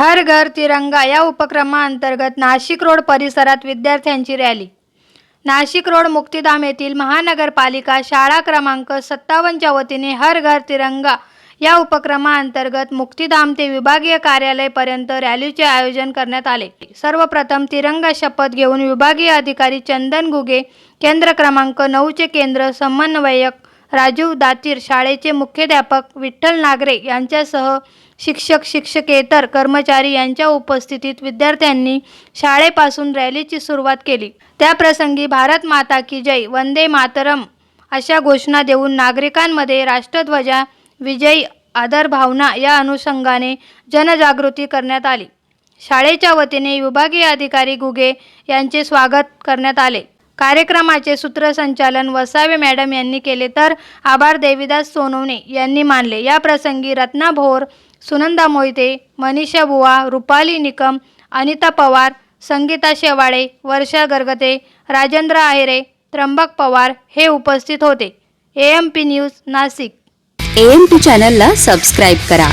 हर घर तिरंगा या उपक्रमाअंतर्गत नाशिक रोड परिसरात विद्यार्थ्यांची रॅली. नाशिक रोड मुक्तिधाम येथील महानगरपालिका शाळा क्रमांक सत्तावन्नच्या वतीने हर घर तिरंगा या उपक्रमाअंतर्गत मुक्तिधाम ते विभागीय कार्यालयपर्यंत रॅलीचे आयोजन करण्यात आले. सर्वप्रथम तिरंगा शपथ घेऊन विभागीय अधिकारी चंदन गुगे केंद्र क्रमांक नऊचे केंद्र समन्वयक राजीव दातीर शाळेचे मुख्याध्यापक विठ्ठल नागरे यांच्यासह शिक्षक शिक्षकेतर कर्मचारी यांच्या उपस्थितीत विद्यार्थ्यांनी शाळेपासून रॅलीची सुरुवात केली. त्याप्रसंगी भारत माता की जय वंदे मातरम अशा घोषणा देऊन नागरिकांमध्ये राष्ट्रध्वजा विजयी आदर भावना या अनुषंगाने जनजागृती करण्यात आली. शाळेच्या वतीने विभागीय अधिकारी घुगे यांचे स्वागत करण्यात आले. कार्यक्रमाचे सूत्रसंचालन वसावे मॅडम यांनी केले. तर आभार देवीदास सोनवणे यांनी मानले. या प्रसंगी रत्ना भोर सुनंदा मोहिते मनीषा बुवा रुपाली निकम अनिता पवार संगीता शेवाळे वर्षा गरगते राजेंद्र आहेरे त्र्यंबक पवार हे उपस्थित होते. A M P news Nashik. AMP चॅनलला सबस्क्राईब करा.